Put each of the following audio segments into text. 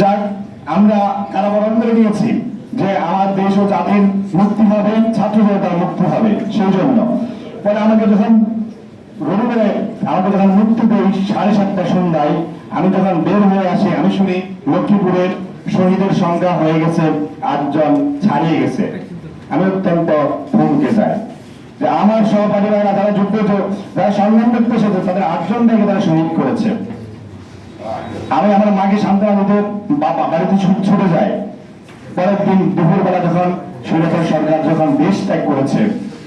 যাক, আমরা কারাবরণ করে নিয়েছি যে আমার দেশ ও জাতির মুক্তি হবে ছাত্র জনতার মুক্তি হবে, সেই জন্য। পরে আমাকে যখন রবিবারে আমাকে যখন মুক্তি দেই সাড়ে সাতটা সন্ধ্যায়, আমি যখন বের হয়ে আসি, আমি শুনি লক্ষ্মীপুরের শহীদের সংখ্যা হয়ে গেছে, আটজন ছাড়িয়ে গেছে। আমি অত্যন্ত থমকে যাই। যে আমার সহপাঠী ভাইরা যারা যুদ্ধ যারা সংগ্রাম করতে এসেছে, তাদের আটজন থেকে তারা শহীদ করেছে। আমি আমার মাকে সান্ত্বনা দিতে বাবা বাড়িতে ছুট যায়। পরের দিন দুপুরবেলা যখন সুরেখার সরকার যখন দেশ ত্যাগ করেছে,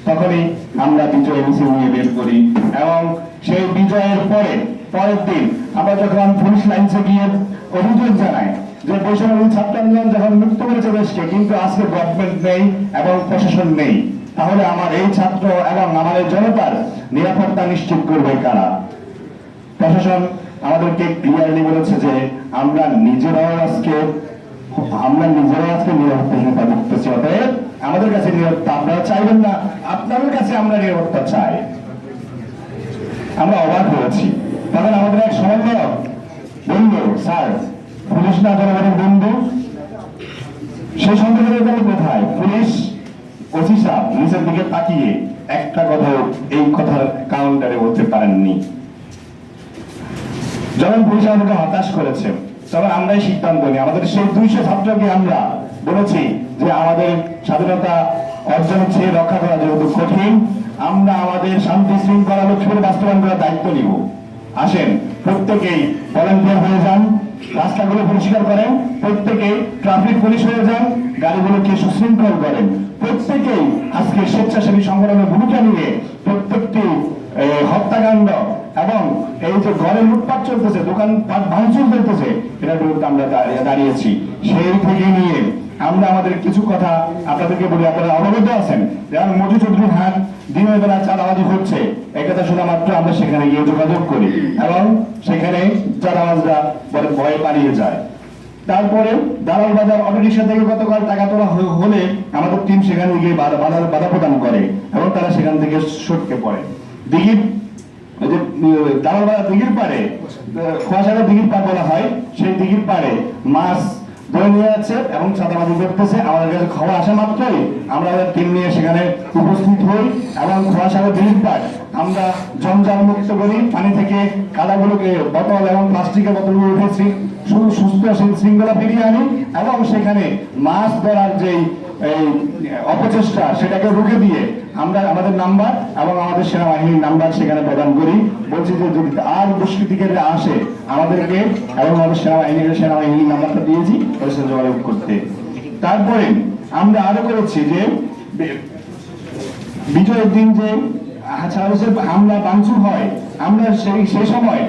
তখনই আমরা বিজয় মিছিল নিয়ে বের করি এবং সেই বিজয়ের পরে, পরের দিন আমরা যখন পুলিশ লাইন্সে গিয়ে অভিযোগ জানাই যে বৈষম্য ছাত্র আন্দোলন যখন মুক্ত করেছে দেশকে, কিন্তু আজকে গভর্নমেন্ট নেই এবং প্রশাসন নেই। তাহলে আমার এই ছাত্র এবং আমাদের জনতার নিরাপত্তা নিশ্চিত করবে কারা? প্রশাসন আমাদেরকে ক্লিয়ারলি বলেছে যে আমরা নিজেরাও আজকে, আমরা নিজেরাও আজকে নিরাপত্তাহীনতা ভুগতেছি, অতএব আমাদের কাছে নিরাপত্তা আপনারা চাইবেন না, আপনাদের কাছে আমরা নিরাপত্তা চাই। আমরা অবাক হয়েছি। তখন আমাদের এক সমন্বয়ক বন্ধু, স্যার, পুলিশ না জনগণের বন্ধু? সেই সন্দেহের গেল কোথায়? পুলিশ, ওসি সাহেব, নিচের দিকে তাকিয়ে একটা কথা এই কথার কাউন্টারে বলতে পারেননি। যখন পুলিশ আমাদেরকে হতাশ করেছে, তখন আমরাই সিদ্ধান্ত নিই। আমাদের সেই দুইশো ছাত্রকে আমরা বলেছি যে আমাদের স্বাধীনতা অর্জন হচ্ছে রক্ষা করা যেহেতু কঠিন, আমরা আমাদের শান্তি শৃঙ্খলা লক্ষ্যে বাস্তবায়ন করার দায়িত্ব নিব। আসেন, প্রত্যেকেই ভলেন্টিয়ার হয়ে যান, রাস্তাগুলো পরিষ্কার করেন, প্রত্যেকেই ট্রাফিক পুলিশ হয়ে যান, গাড়িগুলোকে সুশৃঙ্খল করেন। প্রত্যেকেই আজকে স্বেচ্ছাসেবী সংগঠনের ভূমিকা নিয়ে প্রত্যেকটি হত্যাকাণ্ড এবং এই যে ঘরে লুটপাট চলতেছে দোকান ভাঙচুর চলতেছে এটার বিরুদ্ধে আমরা দাঁড়িয়েছি। সেই থেকে নিয়ে আমরা আমাদের কিছু কথা আপনাদেরকে বলি, আপনারা অবগত আছেন যেমন মজু চৌধুরী হাট দিনের বেলা চাঁদাবাজি হচ্ছে। এই কথা শোনা মাত্র আমরা সেখানে গিয়ে যোগাযোগ করি এবং সেখানে চাঁদাবাজরা পরে ভয়ে পালিয়ে যায়। তারপরে দালাল বাজার অটো রিক্সা থেকে গতকাল টাকা তোলা হলে আমাদের টিম সেখানে গিয়ে বাধা বাধা প্রদান করে এবং তারা সেখান থেকে সটকে পড়ে। দিঘির দালাল দিঘির পারে খোয়াশাগর দিঘির পাড় বলা হয়, সেই দিঘির পারে মাছ ধরে নিয়ে যাচ্ছে এবং চাঁদাবাজি করতেছে। আমাদের কাছে খবর আসা মাত্রই। আমরা টিম নিয়ে সেখানে উপস্থিত হই এবং খোয়াশাগর দিঘির পাড় আমরা জঞ্জাল মুক্ত করি পানি থেকে কাদাগুলোকে বোতল এবং প্লাস্টিকের বোতলগুলো উঠেছি। শুধু সুস্থ শৃঙ্খলা ফিরিয়ে আনি এবং সেখানে মাছ ধরার যেই, এই, অপচেষ্টা, সেটাকে রুখে দিয়ে আমরা আমাদের নাম্বার এবং আমাদের সেনাবাহিনীর নাম্বার সেখানে প্রদান করি। বলছি যে যদি আর দুষ্কৃতিকারীরা আসে আমাদেরকে এবং আমাদের সেনাবাহিনীর সেনাবাহিনীর নাম্বারটা দিয়েছি ওর সাথে যোগাযোগ করতে। তারপরে আমরা আরও করেছি যে বিজয়ের দিন যে ছাত্রদের হামলা হয়, আমরা সেই সময়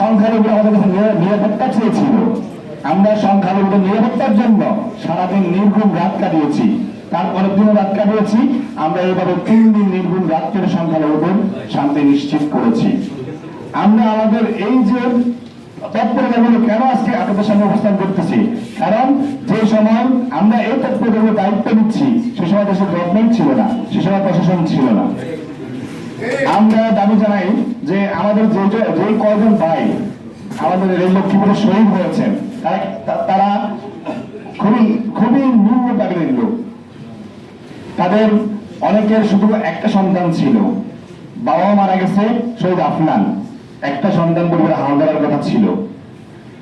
সংখ্যালঘুরা আমাদের নিরাপত্তা চেয়েছিল। আমরা সংখ্যালঘুদের নিরাপত্তার জন্য সারাদিন নির্ঘুম রাত কাটিয়েছি। তারপরের দিনও রাত কাটিয়েছি। আমরা এইভাবে তিন দিন নির্ঘুম সংখ্যালঘুদের শান্তি নিশ্চিত করেছি। আমরা আমাদের এই যে তৎপরতাগুলো কেন আজকে আপনাদের সামনে অবস্থান করতেছি? কারণ যে সময় আমরা এই তৎপরতাগুলো দায়িত্ব নিচ্ছি, সে সময় দেশের গভর্নমেন্ট ছিল না, সে সময় প্রশাসন ছিল না। আমরা দাবি জানাই যে আমাদের যে যে- কয়জন ভাই আমাদের এই লক্ষ্মীপুরে শহীদ হয়েছেন তারা খুবই খুবই নিম্ন পাগড়ির লোক। তাদের অনেকের শুধু একটা সন্তান ছিল। বাবা মারা গেছে, শহীদ আফনান একটা সন্তান পরিবারে হালদারের কথা ছিল।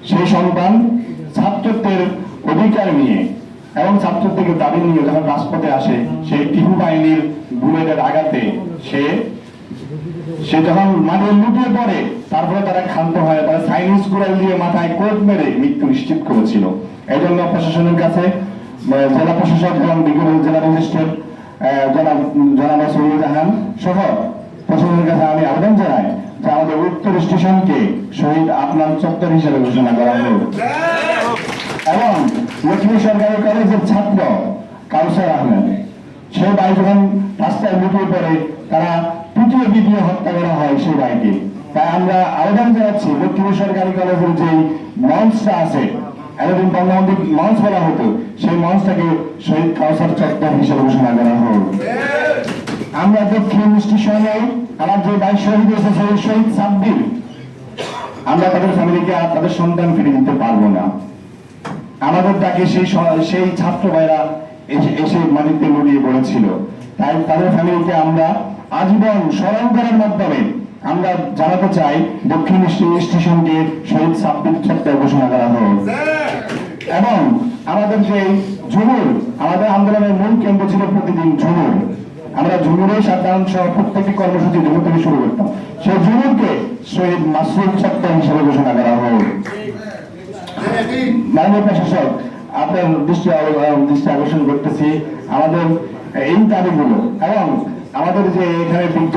সেই সন্তান ছাত্রত্বের অধিকার নিয়ে এবং ছাত্রত্বের দাবি নিয়ে যখন রাজপথে আসে, সেই টিপু বাহিনীর বুলেটের আঘাতে সে সে মাঠে লুটিয়ে পড়ে, তারপরে তারা ক্ষান্ত হয়, তারা চাইনিজ কুড়াল দিয়ে মাথায় কোট মেরে মৃত্যু নিশ্চিত করেছিল। এই প্রশাসনের কাছে জেলা প্রশাসক এবং জেলা ম্যাজিস্ট্রেট জনাব জনাব জাহান সহ প্রশাসনের কাছে আমি আবেদন জানাই যে আমাদের উত্তর স্টেশনকে শহীদ আপনার চত্বর হিসেবে ঘোষণা করা হোক। এবং লক্ষ্মী সরকারি কলেজের ছাত্র কাউসার আহমেদ, সে ভাই যখন রাস্তায় লুকিয়ে পড়ে, তারা তৃতীয় দ্বিতীয় হত্যা করা হয় সেই ভাইকে তাই আমরা আবেদন জানাচ্ছি লক্ষ্মী সরকারি কলেজের যে মঞ্চটা আছে, এতদিন বঙ্গবন্ধু মঞ্চ বলা হতো, সেই মঞ্চটাকে শহীদ কাউসার চত্বর হিসেবে ঘোষণা করা হোক আমরা দক্ষিণ স্টেশনে আমার যে ভাই শহীদ হয়েছে, সেই শহীদ সাব্বির। আমরা তাদের ফ্যামিলিকে আর তাদের সন্তান ফিরে দিতে পারব না। আমাদের ডাকে সেই সেই ছাত্র ভাইরা এসে এসে মাটিতে লড়িয়ে পড়েছিল তাই তাদের ফ্যামিলিকে আমরা আজীবন স্মরণ করার মাধ্যমে আমরা জানাতে চাই দক্ষিণ স্টে- স্টেশনকে শহীদ সাব্বির চত্বর ঘোষণা করা হোক। এবং আমাদের যে ঝুমুর, আমাদের আন্দোলনের মূল কেন্দ্র ছিল প্রতিদিন ঝুমুর। আমরা ঝুমুরে সাধারণ সহ প্রত্যেকটি কর্মসূচি ঝুমুর থেকে শুরু করতাম। সেই ঝুমুরকে শহীদ মাসুদ চত্বর হিসেবে ঘোষণা করা হোক। মাননীয় প্রশাসক, আপনার দৃষ্টি দৃষ্টি আকর্ষণ করতেছি। আমাদের এই দাবিগুলো এবং আমাদের যে এখানে বিজ্ঞ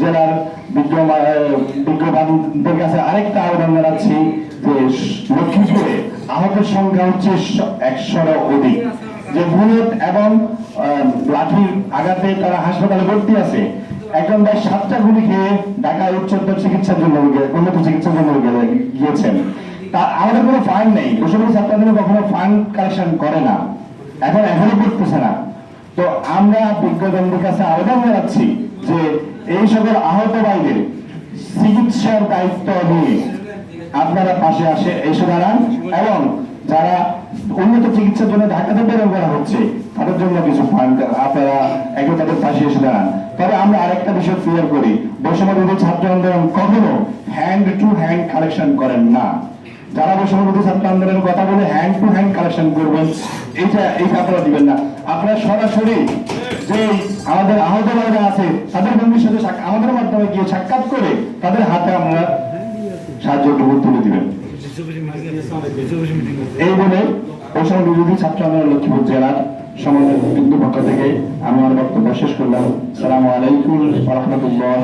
জেলার বিজ্ঞ বিজ্ঞবানদের কাছে আরেকটা আবেদন জানাচ্ছি যে লক্ষ্মীপুরে আহতের সংখ্যা হচ্ছে একশোর অধিক। যে বুলেট এবং লাঠির আঘাতে তারা হাসপাতালে ভর্তি আছে। একজন ভাই সাতটা গুলি খেয়ে ঢাকায় উচ্চতর চিকিৎসার জন্য উন্নত চিকিৎসার জন্য গিয়েছেন। তা আমাদের কোনো ফান্ড নেই। বেসরকারি ছাত্রদের কখনো ফান্ড কালেকশন করে না। এখন এখনও করতেছে না। তো আমরা বিজ্ঞজনদের কাছে আবেদন জানাচ্ছি যে এই সকল আহত ভাইদের চিকিৎসার দায়িত্ব নিয়ে আপনারা পাশে আসে, এসে দাঁড়ান এবং যারা উন্নত চিকিৎসার জন্য ঢাকাতে প্রেরণ করা হচ্ছে, তাদের জন্য কিছু ফান্ড আপনারা একটু তাদের পাশে এসে দাঁড়ান। তবে আমরা আরেকটা বিষয় ক্লিয়ার করি বৈষম্য ছাত্র আন্দোলন কখনো হ্যান্ড টু হ্যান্ড কালেকশন করেন না। যারা বৈষম্য ছাত্র আন্দোলনের কথা বলে হ্যান্ড টু হ্যান্ড কালেকশন করবেন, এইটা এইটা আপনারা দিবেন না। আপনারা সরাসরি যে আমাদের আহত ভাইরা আছে, তাদের বন্ধুর সাথে আমাদের মাধ্যমে গিয়ে সাক্ষাৎ করে তাদের হাতে আমরা সাহায্যটুকু তুলে দিবেন। এই বলে বৈষম্য বিরোধী ছাত্র আন্দোলন লক্ষ্মীপুর জেলার সমাজের বিন্দু পক্ষ থেকে আমি আমার বক্তব্য শেষ করলাম। সালামু আলাইকুম রহমতুল্লাহ